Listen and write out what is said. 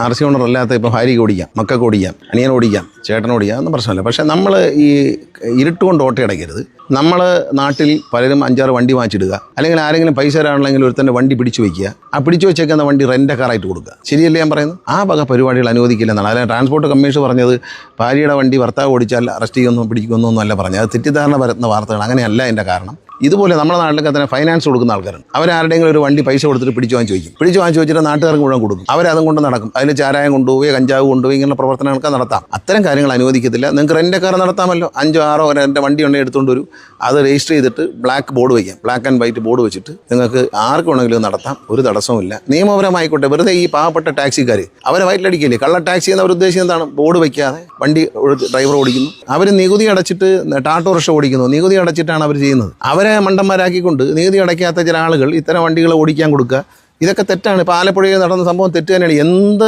R C owner അല്ലാത്ത ഇപ്പോൾ ഭാര്യയ്ക്ക് ഓടിക്കാം മക്കൾക്ക് ഓടിക്കാം അനിയൻ ഓടിക്കാം ചേട്ടൻ ഓടിക്കാം ഒന്നും പ്രശ്നമില്ല. പക്ഷേ നമ്മൾ ഈ ഇരുട്ടുകൊണ്ട് ഓട്ടയടയ്ക്കരുത് നമ്മൾ നാട്ടിൽ പലരും അഞ്ചാറ് വണ്ടി വാങ്ങിച്ചിടുക അല്ലെങ്കിൽ ആരെങ്കിലും പൈസ തരാണെങ്കിൽ ഒരുത്തന്റെ വണ്ടി പിടിച്ചു വയ്ക്കുക. ആ പിടിച്ചു വെച്ചേക്കുന്ന വണ്ടി റെന്റ് കാറായിട്ട് കൊടുക്കുക. ശരിയല്ലേ ഞാൻ പറയുന്നത്? ആ വക പരിപാടികൾ അനുവദിക്കില്ലെന്നാണ് അല്ലെങ്കിൽ ട്രാൻസ്പോർട്ട് കമ്മീഷൻ പറഞ്ഞത് ഭാര്യയുടെ വണ്ടി ഭർത്താവ് ഓടിച്ചാൽ അറസ്റ്റ് ചെയ്യുമെന്നോ പിടിക്കുമെന്നോ എന്നല്ല പറഞ്ഞത്. അത് തെറ്റിദ്ധാരണ വരുന്ന വാർത്തകൾ അങ്ങനെയല്ല എന്റെ കാരണം. ഇതുപോലെ നമ്മുടെ നാട്ടിലൊക്കെ തന്നെ ഫൈനാൻസ് കൊടുക്കുന്ന ആൾക്കാരുണ്ട്. അവരാരുടെയെങ്കിലും ഒരു വണ്ടി പൈസ കൊടുത്തിട്ട് പിടിച്ചു വാങ്ങി ചോദിക്കും പിടിച്ചു വാങ്ങി ചോദിച്ചിട്ട് നാട്ടുകാർക്ക് മുഴുവൻ കൊടുക്കും. അവരതും കൊണ്ട് നടക്കും. അതിൽ ചാരായം കൊണ്ടുപോയി കഞ്ചാവ് കൊണ്ടുപോയി ഇങ്ങനെ പ്രവർത്തനങ്ങളൊക്കെ നടത്താം. അത്തരം കാര്യങ്ങൾ അനുവദിക്കത്തില്ല. നിങ്ങൾക്ക് റെന്റ് കാർ നടത്താമല്ലോ. അഞ്ചോ ആറോ എന്റെ വണ്ടി ഉണ്ടെങ്കിൽ എടുത്തുകൊണ്ട് വരും. അത് രജിസ്റ്റർ ചെയ്തിട്ട് ബ്ലാക്ക് ബോർഡ് വയ്ക്കാം. ബ്ലാക്ക് ആൻഡ് വൈറ്റ് ബോർഡ് വെച്ചിട്ട് നിങ്ങൾക്ക് ആർക്ക് വേണമെങ്കിലും നടത്താം. ഒരു തടസ്സവുമില്ല നിയമപരമായിക്കോട്ടെ. വെറുതെ ഈ പാവപ്പെട്ട ടാക്സിക്കാർ അവരെ വയറ്റിലടിക്കില്ലേ? കള്ള ടാക്സി എന്ന അവർ ഉദ്ദേശിക്കുന്നത് എന്താണ്? ബോർഡ് വയ്ക്കാതെ വണ്ടി ഡ്രൈവർ ഓടിക്കുന്നു. അവർ നികുതി അടച്ചിട്ട് ടാട്ടോറിക്ഷ ഓടിക്കുന്നു. നികുതി അടച്ചിട്ടാണ് അവർ ചെയ്യുന്നത്. അവരെ മണ്ടന്മാരാക്കിക്കൊണ്ട് നികുതി അടയ്ക്കാത്ത ചില ആളുകൾ ഇത്തരം വണ്ടികൾ ഓടിക്കാൻ കൊടുക്കുക. ഇതൊക്കെ തെറ്റാണ്. ഇപ്പോൾ ആലപ്പുഴയിൽ നടന്ന സംഭവം തെറ്റ് തന്നെയാണ്. എന്ത്